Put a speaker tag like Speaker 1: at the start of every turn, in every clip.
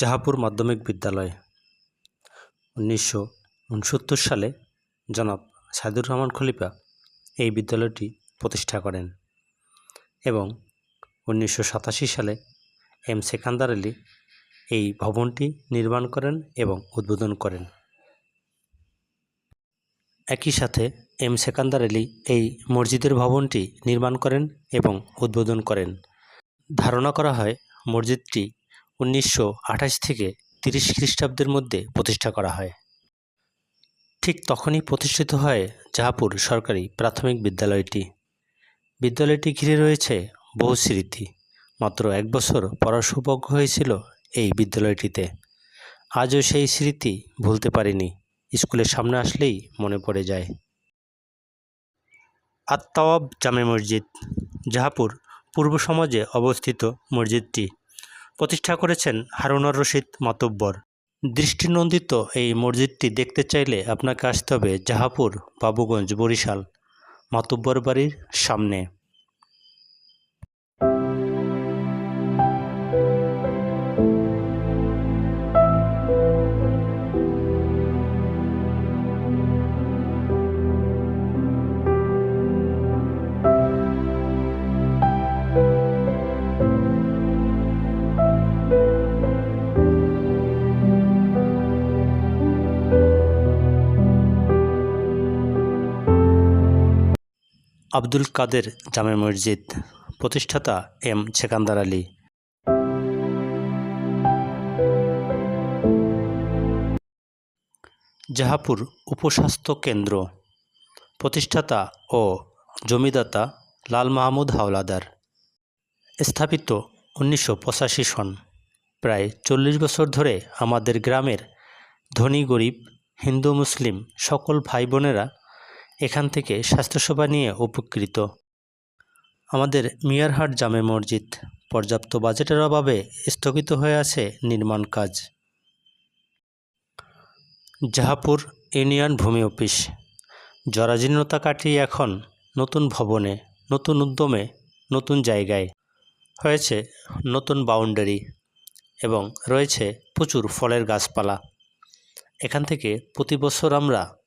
Speaker 1: জাহাপুর মাধ্যমিক বিদ্যালয়, উনিশশো উনসত্তর সালে জনাব সাইদুর রহমান খলিফা এই বিদ্যালয়টি প্রতিষ্ঠা করেন এবং উনিশশো সাতাশি সালে এম সেকান্দার আলী এই ভবনটি নির্মাণ করেন এবং উদ্বোধন করেন। একই সাথে এম সেকান্দার আলী এই মসজিদের ভবনটি নির্মাণ করেন এবং উদ্বোধন করেন। ধারণা করা হয় মসজিদটি উনিশশো আঠাশ থেকে তিরিশ খ্রিস্টাব্দের মধ্যে প্রতিষ্ঠা করা হয়। ঠিক তখনই প্রতিষ্ঠিত হয় জাহাপুর সরকারি প্রাথমিক বিদ্যালয়টি। বিদ্যালয়টি ঘিরে রয়েছে বহু স্মৃতি। মাত্র এক বছর পড়ার সৌভাগ্য হয়েছিল এই বিদ্যালয়টিতে। আজও সেই স্মৃতি ভুলতে পারিনি, স্কুলের সামনে আসলেই মনে পড়ে যায়। আত্মাওয়াব জামে মসজিদ, জাহাপুর পূর্ব সমাজে অবস্থিত মসজিদটি প্রতিষ্ঠা করেছেন হারুনার রশিদ মাতব্বর। দৃষ্টিনন্দিত এই মসজিদটি দেখতে চাইলে আপনাকে আসতে হবে জাহাপুর, বাবুগঞ্জ, বরিশাল। মাতব্বর বাড়ির সামনে। আব্দুল কাদের জামে মসজিদ, প্রতিষ্ঠাতা এম সেকান্দার আলী। জাহাপুর উপস্বাস্থ্য কেন্দ্র, প্রতিষ্ঠাতা ও জমিদাতা লাল মাহমুদ হাওলাদার। স্থাপিত উনিশশো পঁচাশি সন, প্রায় চল্লিশ বছর ধরে আমাদের গ্রামের ধনী গরিব হিন্দু মুসলিম সকল ভাই বোনেরা এখান থেকে স্বাস্থ্যসেবা নিয়ে উপকৃত। আমাদের মিয়ারহাট জামে মসজিদ পর্যাপ্ত বাজেটের অভাবে স্থগিত হয়ে আছে নির্মাণ কাজ। জাহাপুর ইউনিয়ন ভূমি অফিস। জরাজীর্ণতা কাটিয়ে এখন নতুন ভবনে, নতুন উদ্যমে, নতুন জায়গায়। হয়েছে নতুন বাউন্ডারি এবং রয়েছে প্রচুর ফলের গাছপালা। এখান থেকে প্রতি বছর আমরা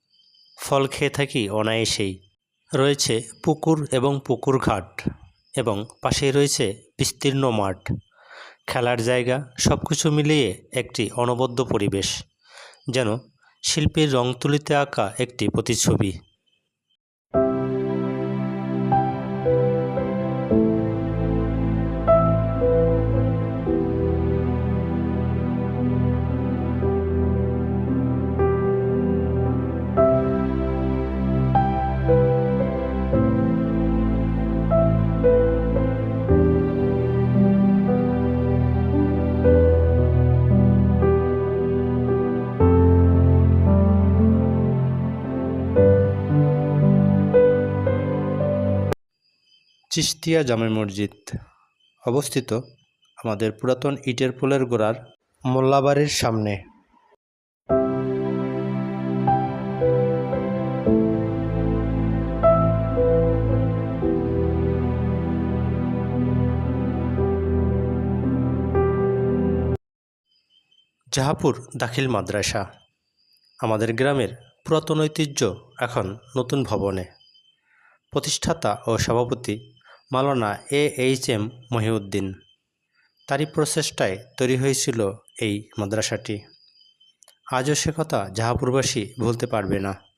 Speaker 1: ফল খেয়ে থাকি অনায়াসেই। রয়েছে পুকুর এবং পুকুর ঘাট এবং পাশেই রয়েছে বিস্তীর্ণ মাঠ। খেলার জায়গা সব কিছু মিলিয়ে একটি অনবদ্য পরিবেশ, যেন শিল্পীর রং তুলিতে আঁকা একটি প্রতিচ্ছবি। চিস্তিয়া জামে মসজিদ। অবস্থিত আমাদের পুরাতন ইটের পোলের গোড়ার মোল্লাবাড়ির সামনে। জাহাপুর দাখিল মাদ্রাসা। আমাদের গ্রামের পুরাতন ঐতিহ্য এখন নতুন ভবনে। প্রতিষ্ঠাতা ও সভাপতি Maulana A H M Mohiuddin. তারই প্রচেষ্টায় তৈরি হয়েছিল এই মাদ্রাসাটি। আজও সে কথা জাহাপুরবাসী ভুলতে পারবে না।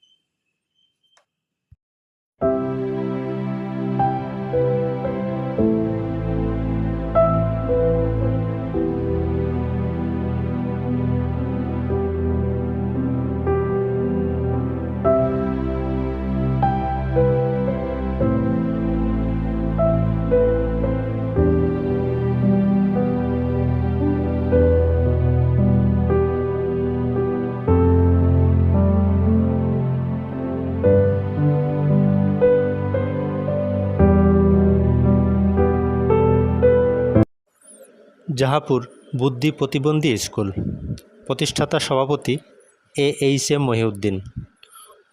Speaker 1: জাহাপুর বুদ্ধি প্রতিবন্ধী স্কুল। প্রতিষ্ঠাতা সভাপতি এ এইচ এম মহিউদ্দিন।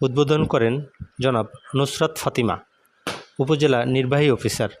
Speaker 1: উদ্বোধন করেন জনাব নুসরাত ফাতিমা, উপজেলা নির্বাহী অফিসার।